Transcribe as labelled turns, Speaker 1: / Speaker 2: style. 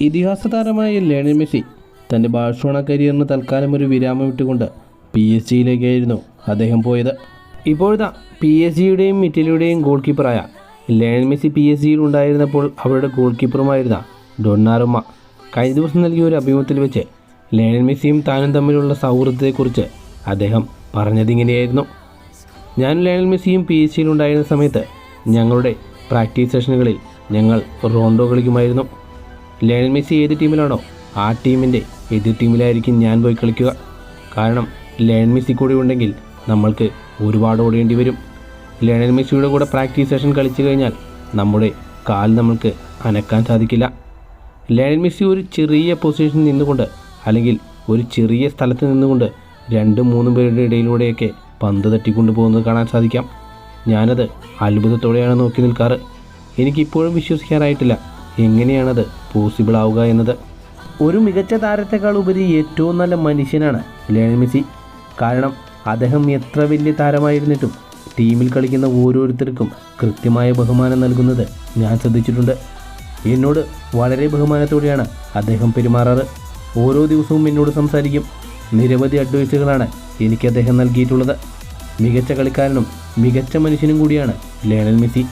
Speaker 1: ഇതിഹാസ താരമായ Lionel Messi തന്റെ ബാഴ്സലോണ കരിയറിന് തൽക്കാലം ഒരു വിരാമം ഇട്ടുകൊണ്ട് പി എസ് ജിയിലേക്കായിരുന്നു അദ്ദേഹം പോയത്. ഇപ്പോഴത്തെ പി എസ് ജിയുടെയും ഇറ്റലിയുടെയും ഗോൾ കീപ്പറായ ലയണൽ മെസ്സി പി എസ് ജിയിൽ ഉണ്ടായിരുന്നപ്പോൾ അവരുടെ ഗോൾ കീപ്പറുമായിരുന്ന ഡൊണ്ണാറുമ്മ കഴിഞ്ഞ ദിവസം നൽകിയ ഒരു അഭിമുഖത്തിൽ വെച്ച് ലയണൽ മെസ്സിയും താനും തമ്മിലുള്ള സൗഹൃദത്തെക്കുറിച്ച് അദ്ദേഹം പറഞ്ഞതിങ്ങനെയായിരുന്നു. ഞാൻ ലയണൽ മെസ്സിയും പി എസ് സിയിൽ ഉണ്ടായിരുന്ന സമയത്ത് ഞങ്ങളുടെ പ്രാക്ടീസ് സെഷനുകളിൽ ഞങ്ങൾ റോണ്ടോ കളിക്കുമായിരുന്നു. ലയണൽ മെസ്സി ഏത് ടീമിലാണോ ആ ടീമിന്റെ എതിർ ടീമിലായിരിക്കും ഞാൻ പോയി കളിക്കുക. കാരണം ലയണൽ മെസ്സി കൂടി ഉണ്ടെങ്കിൽ നമ്മൾക്ക് ഒരുപാട് ഓടേണ്ടി വരും. ലയണൽ മെസ്സിയുടെ കൂടെ പ്രാക്ടീസ് സെഷൻ കളിച്ചു കഴിഞ്ഞാൽ നമ്മുടെ കാൽ നമ്മൾക്ക് അനക്കാൻ സാധിക്കില്ല. ലയണൽ മെസ്സി ഒരു ചെറിയ പൊസിഷനിൽ നിന്നുകൊണ്ട് അല്ലെങ്കിൽ ഒരു ചെറിയ സ്ഥലത്ത് നിന്നുകൊണ്ട് രണ്ടും മൂന്നും പേരുടെ ഇടയിലൂടെയൊക്കെ പന്ത് തട്ടിക്കൊണ്ടു പോകുന്നത് കാണാൻ സാധിക്കാം. ഞാനത് അത്ഭുതത്തോടെയാണ് നോക്കി നിൽക്കാറ്. എനിക്കിപ്പോഴും വിശ്വസിക്കാനായിട്ടില്ല എങ്ങനെയാണത് പോസിബിൾ ആവുക എന്നത്? ഒരു മികച്ച താരത്തെക്കാൾ ഉപരി ഏറ്റവും നല്ല മനുഷ്യനാണ് ലയണൽ മെസ്സി. കാരണം അദ്ദേഹം എത്ര വലിയ താരമായിരുന്നിട്ടും ടീമിൽ കളിക്കുന്ന ഓരോരുത്തർക്കും കൃത്യമായ ബഹുമാനം നൽകുന്നത് ഞാൻ ശ്രദ്ധിച്ചിട്ടുണ്ട്. എന്നോട് വളരെ ബഹുമാനത്തോടെയാണ് അദ്ദേഹം പെരുമാറാറ്. ഓരോ ദിവസവും എന്നോട് സംസാരിക്കും. നിരവധി അഡ്വൈസുകളാണ് എനിക്ക് അദ്ദേഹം നൽകിയിട്ടുള്ളത്. മികച്ച കളിക്കാരനും മികച്ച മനുഷ്യനും കൂടിയാണ് ലയണൽ മെസ്സി.